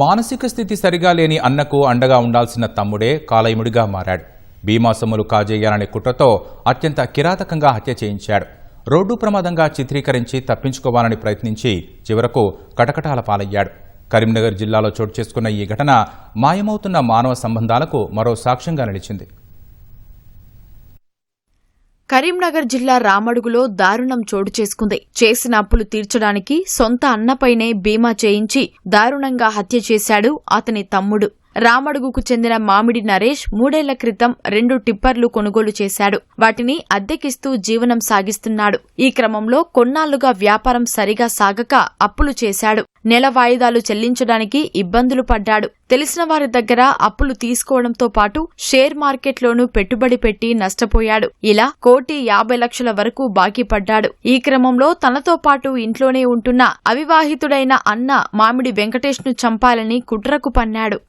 మానసిక స్థితి సరిగా లేని అన్నకు అండగా ఉండాల్సిన తమ్ముడే కాలయముడిగా మారాడు. భీమా సొమ్ములు కాజేయాలనే కుట్రతో అత్యంత కిరాతకంగా హత్య చేయించాడు. రోడ్డు ప్రమాదంగా చిత్రీకరించి తప్పించుకోవాలని ప్రయత్నించి చివరకు కటకటాల పాలయ్యాడు. కరీంనగర్ జిల్లాలో చోటు చేసుకున్న ఈ ఘటన మాయమవుతున్న మానవ సంబంధాలకు మరో సాక్ష్యంగా నిలిచింది. కరీంనగర్ జిల్లా రామడుగులో దారుణం చోటు చేసుకుంది. చేసిన అప్పులు తీర్చడానికి సొంత అన్నపైనే బీమా చేయించి దారుణంగా హత్య చేశాడు అతని తమ్ముడు. రామడుగుకు చెందిన మామిడి నరేష్ మూడేళ్ళ క్రితం రెండు టిప్పర్లు కొనుగోలు చేశాడు. వాటిని అద్దెకిస్తూ జీవనం సాగిస్తున్నాడు. ఈ క్రమంలో కొన్నాళ్ళుగా వ్యాపారం సరిగా సాగక అప్పులు చేశాడు. నెల వాయిదాలు చెల్లించడానికి ఇబ్బందులు పడ్డాడు. తెలిసిన వారి దగ్గర అప్పులు తీసుకోవడంతో పాటు షేర్ మార్కెట్లోనూ పెట్టుబడి పెట్టి నష్టపోయాడు. ఇలా కోటి యాభై లక్షల వరకు బాకీ పడ్డాడు. ఈ క్రమంలో తనతో పాటు ఇంట్లోనే ఉంటున్న అవివాహితుడైన అన్న మామిడి వెంకటేష్ను చంపాలని కుట్రకు పన్నాడు.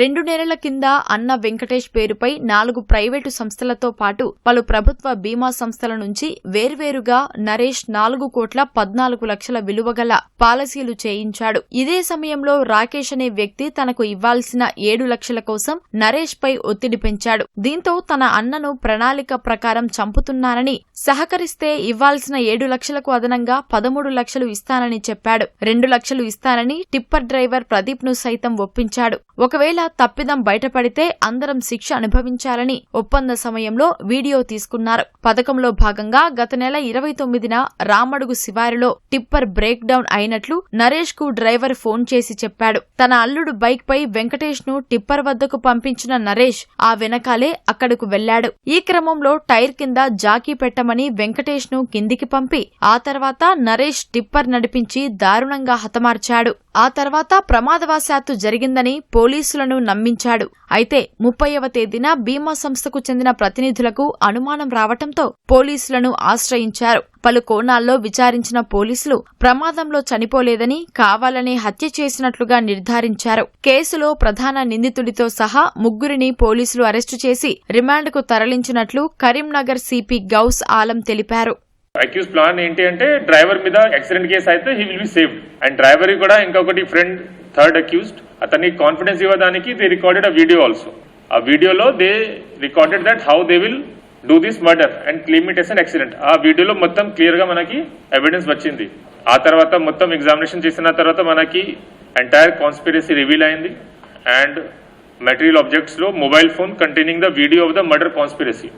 రెండు నెలల కింద అన్న వెంకటేష్ పేరుపై నాలుగు ప్రైవేటు సంస్థలతో పాటు పలు ప్రభుత్వ బీమా సంస్థల నుంచి వేర్వేరుగా నరేష్ నాలుగు కోట్ల పద్నాలుగు లక్షల విలువగల పాలసీలు చేయించాడు. ఇదే సమయంలో రాకేష్ అనే వ్యక్తి తనకు ఇవ్వాల్సిన ఏడు లక్షల కోసం నరేష్ పై ఒత్తిడి పెంచాడు. దీంతో తన అన్నను ప్రణాళిక ప్రకారం చంపుతున్నానని సహకరిస్తే ఇవ్వాల్సిన ఏడు లక్షలకు అదనంగా పదమూడు లక్షలు ఇస్తానని చెప్పాడు. రెండు లక్షలు ఇస్తానని టిప్పర్ డ్రైవర్ ప్రదీప్ను సైతం ఒప్పించాడు. ఒకవేళ తప్పిదం బయటపడితే అందరం శిక్ష అనుభవించాలని ఒప్పంద సమయంలో వీడియో తీసుకున్నారు. పథకంలో భాగంగా గత నెల ఇరవై తొమ్మిదిన రామడుగు శివారులో టిప్పర్ బ్రేక్ డౌన్ అయినట్లు నరేష్కు డ్రైవర్ ఫోన్ చేసి చెప్పాడు. తన అల్లుడు బైక్ పై వెంకటేష్ను టిప్పర్ వద్దకు పంపించిన నరేష్ ఆ వెనకాలే అక్కడకు వెళ్ళాడు ఈ క్రమంలో టైర్ కింద జాకీ పెట్టమని వెంకటేష్ను కిందికి పంపి ఆ తర్వాత నరేష్ టిప్పర్ నడిపించి దారుణంగా హతమార్చాడు. ఆ తర్వాత ప్రమాదవశాత్తు జరిగిందని పోలీసులను నమ్మించాడు. అయితే ముప్పైవ తేదీన బీమా సంస్థకు చెందిన ప్రతినిధులకు అనుమానం రావటంతో పోలీసులను ఆశ్రయించారు. పలు కోణాల్లో విచారించిన పోలీసులు ప్రమాదంలో చనిపోలేదని కావాలనే హత్య చేసినట్లుగా నిర్ధారించారు. కేసులో ప్రధాన నిందితుడితో సహా ముగ్గురిని పోలీసులు అరెస్టు చేసి రిమాండ్కు తరలించినట్లు కరీంనగర్ సిపి గౌస్ ఆలం తెలిపారు. అక్యూజ్ ప్లాన్ ఏంటి అంటే డ్రైవర్ మీద యాక్సిడెంట్ కేసు అయితే he will be safe and driver కూడా ఇంకొకటి ఫ్రెండ్ థర్డ్ అక్యూజ్డ్. అతనికి కాన్ఫిడెన్స్ ఇవ్వడానికి they recorded a video also ఆ వీడియోలో they recorded that how they will do this murder and claim it as an accident ఆ వీడియోలో మొత్తం క్లియర్గా మనకి ఎవిడెన్స్ వచ్చింది. ఆ తర్వాత మొత్తం ఎగ్జామినేషన్ చేసిన తర్వాత మనకి ఎంటైర్ కాన్స్పిరసీ రివీల్ అయింది. And material ఆబ్జెక్ట్స్లో mobile phone containing the video of the murder conspiracy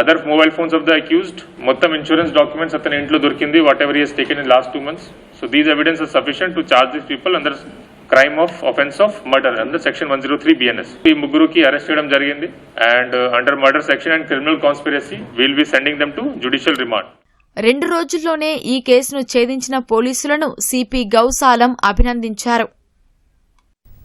other mobile phones of the accused మొత్తం ఇన్సూరెన్స్ డాక్యుమెంట్స్ అతని ఇంట్లో దొరికింది whatever is taken in last two months so these evidence are sufficient to charge this people under crime of offence of murder and section one zero three BNS ఈ ముగ్గురుకి arrest చేయడం జరిగింది. And under murder section and criminal conspiracy will be sending them to judicial remand రెండు రోజుల్లోనే ఈ కేసును ఛేదించిన పోలీసులను CP Ghouse Alam అభినందించారు.